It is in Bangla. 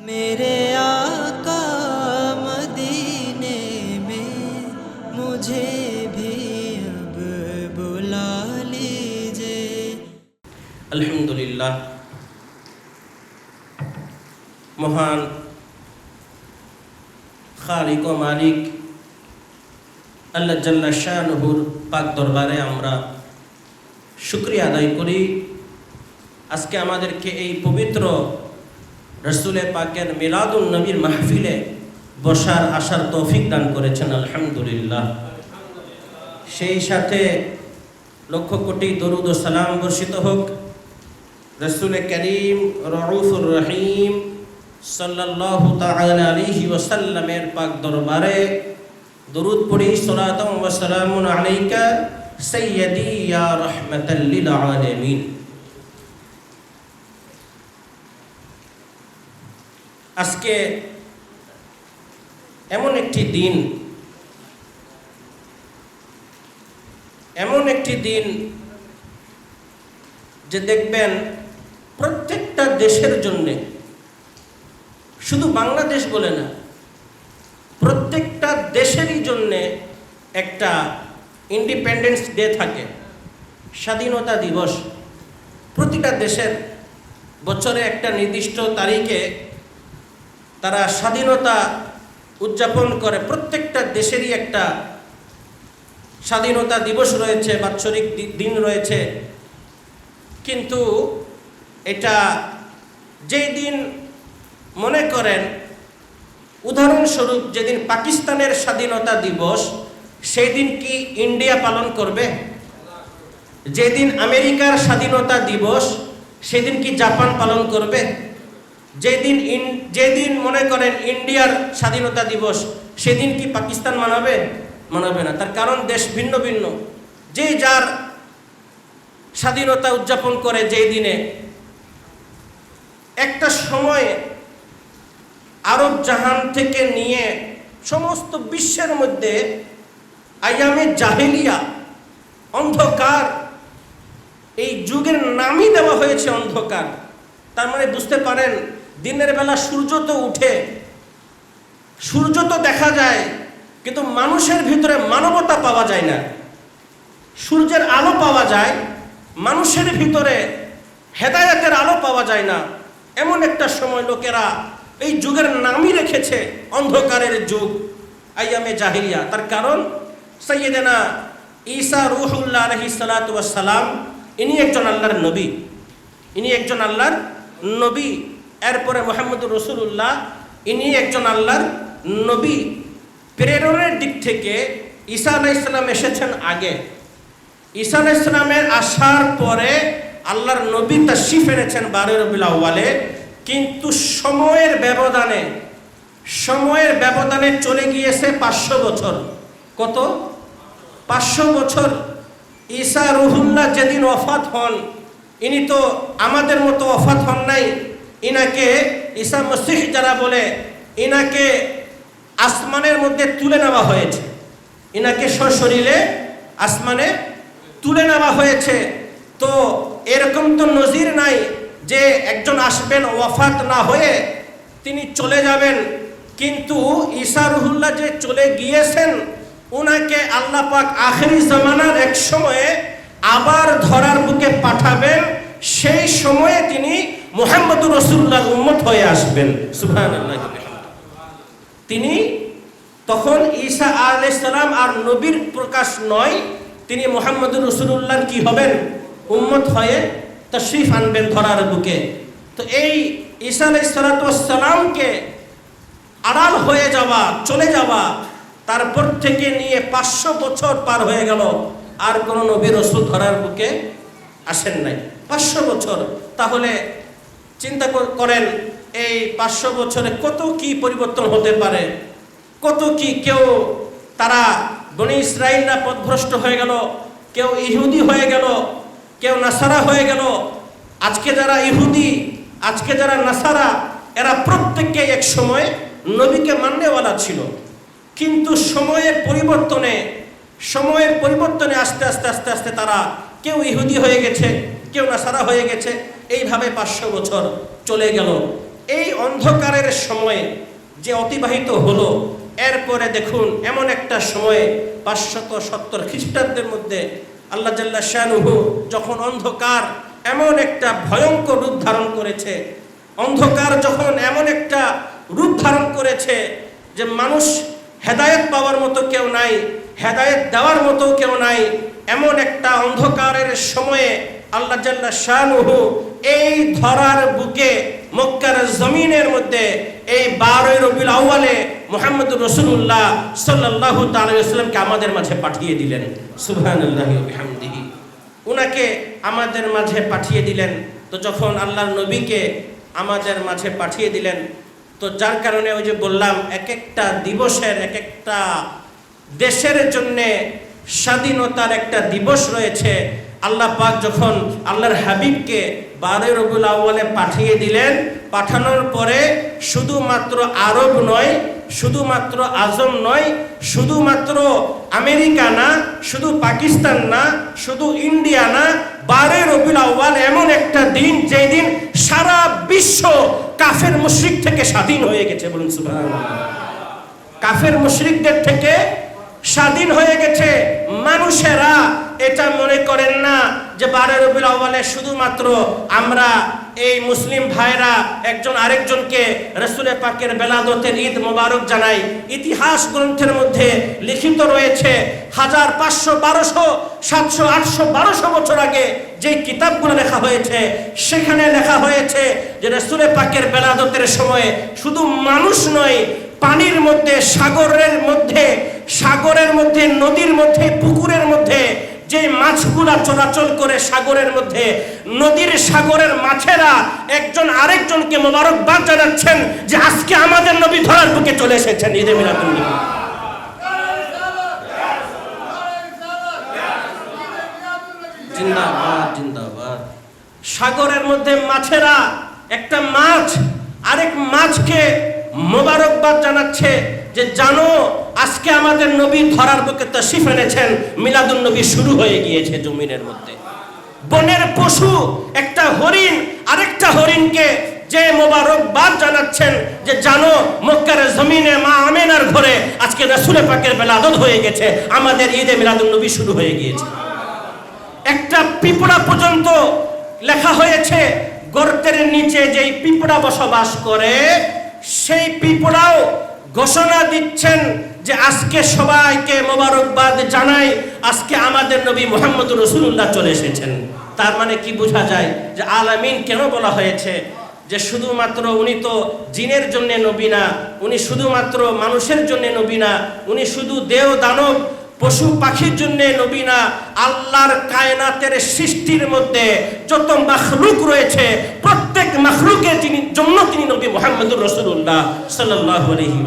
मेरे आका मदीने में मुझे भी अब बुला लीजिए আলহামদুলিল্লাহ মহান খালিক ও মালিক আল্লাহ জাল্লা শাহনুহুর পাক দরবারে আমরা শুক্রিয়া আদায় করি আজকে আমাদেরকে এই পবিত্র রসুলে পাকের মিলাদুল নবীর মাহফিলে বসার আসার তৌফিক দান করেছেন, আলহামদুলিল্লাহ। সেই সাথে লক্ষ কোটি দরুদ ও সালাম বর্ষিত হোক। রসুল করিম রউফুর রহিম সাল্লাল্লাহু তাআলা আলাইহি ওয়াসাল্লামের পাক দরবারে দরুদ পড়ি, সালাতাম ওয়া সালামুন আলাইকা সাইয়্যিদি ইয়া রাহমাতাল লিল আলামিন। আজকে এমন একটি দিন, এমন একটি দিন যে দেখবেন প্রত্যেকটা দেশের জন্যে, শুধু বাংলাদেশ বলে না, প্রত্যেকটা দেশেরই জন্যে একটা ইন্ডিপেন্ডেন্স ডে থাকে, স্বাধীনতা দিবস। প্রতিটা দেশের বছরে একটা নির্দিষ্ট তারিখে তারা স্বাধীনতা উদযাপন করে। প্রত্যেকটা দেশেরই একটা স্বাধীনতা দিবস রয়েছে, বাৎসরিক দিন রয়েছে। কিন্তু এটা যেই দিন মনে করেন, উদাহরণস্বরূপ যেদিন পাকিস্তানের স্বাধীনতা দিবস, সেই দিন কি ইন্ডিয়া পালন করবে? যেদিন আমেরিকার স্বাধীনতা দিবস, সেদিন কি জাপান পালন করবে? যেদিন যেদিন মনে করেন ইন্ডিয়ার স্বাধীনতা দিবস, সেদিন কি পাকিস্তান মানাবে? মানাবে না। তার কারণ দেশ ভিন্ন ভিন্ন। যে যার স্বাধীনতা উদযাপন করে যেই দিনে, একটা সময়ে আরব জাহান থেকে নিয়ে সমস্ত বিশ্বের মধ্যে আয়ামে জাহেলিয়া, অন্ধকার, এই যুগের নামই দেওয়া হয়েছে অন্ধকার। তার মানে বুঝতে পারেন দিনের বেলা সূর্য তো উঠে। সূর্য তো দেখা যায়, কিন্তু মানুষের ভিতরে মানবতা পাওয়া যায় না। সূর্যের আলো পাওয়া যায়, মানুষের ভিতরে হেদায়তের আলো পাওয়া যায় না। এমন একটা সময় লোকেরা এই যুগের নামই রেখেছে, অন্ধকারের যুগ, আইয়ামে জাহিরিয়া তার কারণ সৈয়দেনা ঈসা রুহুল্লাহ আলহি সালাম, ইনি একজন আল্লাহর নবী। ইনি একজন আল্লাহর নবী। এরপরে মোহাম্মদ রসুল্লাহ ইনি একজন আল্লাহর নবী। প্রেরণের দিক থেকে ঈসা আলাহ ইসলাম এসেছেন আগে। ঈসা আলাহ ইসলামের আসার পরে আল্লাহর নবী তাশিফ এনেছেন বারো রবিল আউ্বালে কিন্তু সময়ের ব্যবধানে সময়ের ব্যবধানে চলে গিয়েছে পাঁচশো বছর। কত? পাঁচশো বছর। ঈসা রুহুল্লাহ যেদিন অফাত হন, ইনি তো আমাদের মতো অফাত হন নাই। ইনাকে ঈসা মসিহ যারা বলে, ইনাকে আসমানের মধ্যে তুলে নেওয়া হয়েছে। ইনাকে সশরীরে আসমানে তুলে নেওয়া হয়েছে। তো এরকম তো নজির নাই যে একজন আসবেন ওয়াফাত না হয়ে তিনি চলে যাবেন। কিন্তু ঈসা রুহুল্লাহ যে চলে গিয়েছেন ওনাকে আল্লাহ পাক আখেরি জামানার এক সময়ে আবার ধরার বুকে পাঠাবেন। সেই সময়ে তিনি মোহাম্মদুর রসুল্লাহ উম্মত হয়ে আসবেন। সুবহান তিনি তখন ঈসা আলাইসালাম আর নবীর প্রকাশ নয়, তিনি মোহাম্মদুর রসুল্লাহর কি হবেন? উম্মত হয়ে তশরিফ আনবেন ধরার বুকে। তো এই ঈসা আলাইসালামকে আড়াল হয়ে যাওয়া, চলে যাওয়া, তারপর থেকে নিয়ে পাঁচশো বছর পার হয়ে গেল, আর কোনো নবী রসুল ধরার বুকে আসেন নাই। পাঁচশো বছর। তাহলে চিন্তা করেন, এই পাঁচশো বছরে কত কি পরিবর্তন হতে পারে? কত কি কেউ তারা বনি ইসরায়েলরা পথভ্রষ্ট হয়ে গেল, কেউ ইহুদি হয়ে গেল, কেউ নাসারা হয়ে গেল। আজকে যারা ইহুদি, আজকে যারা নাসারা, এরা প্রত্যেককে এক সময় নবীকে মান্যওয়ালা ছিল। কিন্তু সময়ের পরিবর্তনে সময়ের পরিবর্তনে আস্তে আস্তে আস্তে আস্তে তারা কেউ ইহুদি হয়ে গেছে কেউ নাসারা হয়ে গেছে, এইভাবে পাঁচশো বছর চলে গেল। এই অন্ধকারের সময়ে যে অতিবাহিত হলো, এরপরে দেখুন এমন একটা সময়ে পাঁচশত সত্তর খ্রিস্টাব্দের মধ্যে আল্লাহ জাল্লা শানুহু যখন অন্ধকার এমন একটা ভয়ঙ্কর রূপ ধারণ করেছে, অন্ধকার যখন এমন একটা রূপ ধারণ করেছে যে মানুষ হেদায়েত পাওয়ার মতো কেউ নাই, হেদায়েত দেওয়ার মতো কেউ নাই, এমন একটা অন্ধকারের সময়ে আল্লাহ শানুহু এই ধরার বুকে মক্কার জমিনের মধ্যে এই বারোই রবিউল আউয়ালে মোহাম্মদ রসুল্লাহ সাল্লাহ তালামকে আমাদের মাঝে পাঠিয়ে দিলেন। সুবহানাল্লাহি উনাকে আমাদের মাঝে পাঠিয়ে দিলেন। তো যখন আল্লাহর নবীকে আমাদের মাঝে পাঠিয়ে দিলেন, তো যার কারণে ওই যে বললাম এক একটা দিবসের এক একটা দেশের জন্যে স্বাধীনতার একটা দিবস রয়েছে। আল্লাহ পাক যখন আল্লাহর হাবিবকে বারোই রবুল আউ্বালে পাঠিয়ে দিলেন, পাঠানোর পরে শুধুমাত্র আরব নয়, শুধুমাত্র আজম নয়, শুধুমাত্র আমেরিকা না, শুধু পাকিস্তান না, শুধু ইন্ডিয়া না, বারোই রবিউল আউ্বাল এমন একটা দিন যেই দিন সারা বিশ্ব কাফের মুশরিক থেকে স্বাধীন হয়ে গেছে বলুন কাফের মুশরিকদের থেকে স্বাধীন হয়ে গেছে মানুষেরা এটা মনে করেন না যে বারো রবিউল আউ্বালে শুধুমাত্র আমরা এই মুসলিম ভাইরা একজন আরেকজনকে রসুলের পাকের বেলাদতের ঈদ মোবারক জানাই। ইতিহাস গ্রন্থের মধ্যে লিখিত রয়েছে, হাজার পাঁচশো বারোশো, সাতশো আটশো বারোশো বছর আগে যে কিতাবগুলো লেখা হয়েছে, সেখানে লেখা হয়েছে যে রসুলের পাকের বেলাদতের সময়ে শুধু মানুষ নয়, পানির মধ্যে, সাগরের মধ্যে সাগরের মধ্যে, নদীর মধ্যে, পুকুরের মধ্যে যে মাছগুলা চলাচল করে সাগরের মধ্যে, নদীর সাগরের মাছেরা একজন আরেকজনকে মোবারকবাদ জানাচ্ছেন যে আজকে আমাদের নবী ধরার বুকে চলে এসেছেন। ঈদে মিলাদুন জিন্দাবাদ জিন্দাবাদ। সাগরের মধ্যে মাছেরা, একটা মাছ, আরেক মাছকে মোবারকবাদ জানাচ্ছে যে, জানো আজকে আমাদের নবী ধরার বুকে তশিফ এনেছেন, মিলাদুন নবী শুরু হয়ে গিয়েছে জমিনের মধ্যে। বনের পশু, একটা হরিণ, আরেকটা হরিণকে যে মোবারকবাদ জানাচ্ছেন যে, জানো, মক্কার জমিনে মা আমেনার ঘরে আজকে রসুলে পাকের বেলাদত হয়ে গেছে, আমাদের ঈদে মিলাদুন নবী শুরু হয়ে গিয়েছে। একটা পিঁপড়া পর্যন্ত লেখা হয়েছে, গর্তের নিচে যেই পিঁপড়া বসবাস করে, সেই পিঁপড়াও ঘোষণা দিচ্ছেন যে আজকে সবাইকে মোবারকবাদ জানাই, আজকে আমাদের নবী মোহাম্মদ রসুল্লাহ চলে এসেছেন। তার মানে কি বোঝা যায় যে আলামিন কেন বলা হয়েছে যে শুধুমাত্র উনি তো জিনের জন্যে নবী না, উনি শুধুমাত্র মানুষের জন্যে নবী না, উনি শুধু দেহ দানব পশু পাখির জন্য নবীনা আল্লাহর কায়নাতের সৃষ্টির মধ্যে যত মাখলুক রয়েছে, প্রত্যেক মাখলুকের যিনি জন্য তিনি নবী মোহাম্মদুর রসুল্লাহ সাল্লাহ আলহিম